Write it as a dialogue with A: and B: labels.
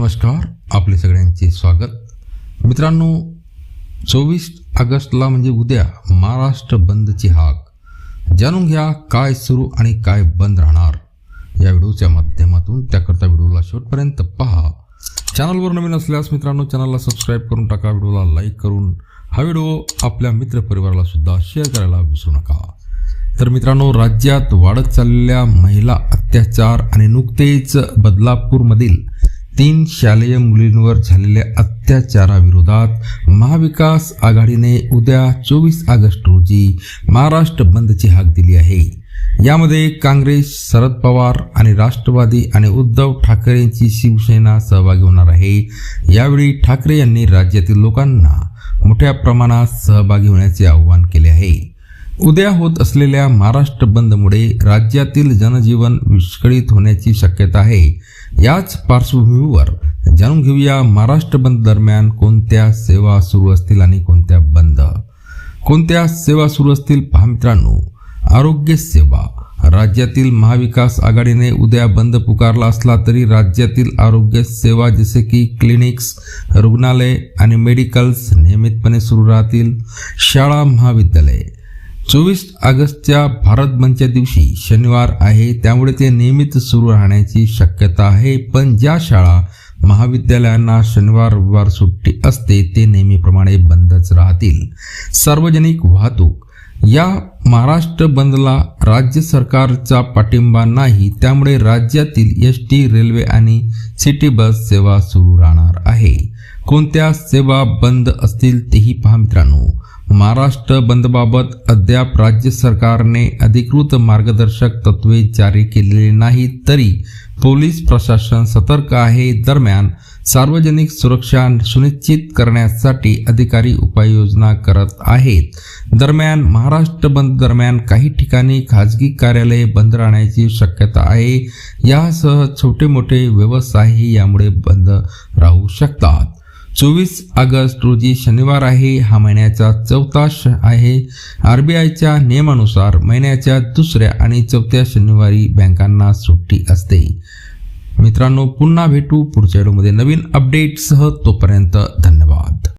A: नमस्कार आपले सगळ्यांचे स्वागत. मित्रांनो चोवीस ऑगस्टला म्हणजे उद्या महाराष्ट्र बंदची हाक. जाणून घ्या काय सुरू आणि काय बंद राहणार. या व्हिडिओच्या माध्यमातून त्याकरता व्हिडिओला शेवटपर्यंत पहा. चॅनलवर नवीन असल्यास मित्रांनो चॅनलला सबस्क्राईब करून टाका व्हिडिओला लाईक करून. हा व्हिडिओ आपल्या मित्रपरिवाराला सुद्धा शेअर करायला विसरू नका. तर मित्रांनो राज्यात वाढत चाललेल्या महिला अत्याचार आणि नुकतेच बदलापूरमधील तीन शालेय मुलींवर झालेल्या अत्याचाराविरोधात महाविकास आघाडीने उद्या चोवीस ऑगस्ट रोजी महाराष्ट्र बंदची हाक दिली आहे. यामध्ये काँग्रेस शरद पवार आणि राष्ट्रवादी आणि उद्धव ठाकरेंची शिवसेना सहभागी होणार आहे. यावेळी ठाकरे यांनी राज्यातील लोकांना मोठ्या प्रमाणात सहभागी होण्याचे आवाहन केले आहे. उद्या होत असलेल्या महाराष्ट्र बंदमुळे राज्यातील जनजीवन विस्कळीत होण्याची शक्यता आहे. याच पार्श्वभूमीवर जाणून घेऊया महाराष्ट्र बंद दरम्यान कोणत्या सेवा सुरू असतील आणि कोणत्या बंद. कोणत्या सेवा सुरू असतील पहा मित्रांनो. आरोग्य सेवा. राज्यातील महाविकास आघाडीने उद्या बंद पुकारला असला तरी राज्यातील आरोग्य सेवा जसे की क्लिनिक्स रुग्णालय आणि मेडिकल्स नियमितपणे सुरू राहतील. शाळा महाविद्यालय. चोवीस ऑगस्टच्या भारत बंदच्या दिवशी शनिवार आहे. त्यामुळे ते नियमित सुरू राहण्याची शक्यता आहे. पण ज्या शाळा महाविद्यालयांना शनिवार रविवार सुट्टी असते ते नेहमीप्रमाणे बंदच राहतील. सार्वजनिक वाहतूक. या महाराष्ट्र बंदला राज्य सरकारचा पाठिंबा नाही. त्यामुळे राज्यातील एस टी रेल्वे आणि सिटी बस सेवा सुरू राहणार आहे. कोणत्या सेवा बंद असतील तेही पहा मित्रांनो. महाराष्ट्र बंदबाबत अद्याप राज्य सरकारने अधिकृत मार्गदर्शक तत्वे जारी केलेली नाही तरी पोलीस प्रशासन सतर्क आहे. दरम्यान सार्वजनिक सुरक्षा सुनिश्चित करण्यासाठी अधिकारी उपाययोजना करत आहेत. दरम्यान महाराष्ट्र बंद दरम्यान काही ठिकाणी खाजगी कार्यालये बंद राहण्याची शक्यता आहे. यासह छोटे मोठे व्यवसायही यामुळे बंद राहू शकतात. चोवीस ऑगस्ट रोजी शनिवार आहे. हा महिन्याचा चौथा श आहे. आर बी आयच्या नियमानुसार महिन्याच्या दुसऱ्या आणि चौथ्या शनिवारी बँकांना सुट्टी असते. मित्रांनो पुन्हा भेटू पुढच्या व्हिडिओमध्ये. नवीन अपडेटसह तोपर्यंत धन्यवाद.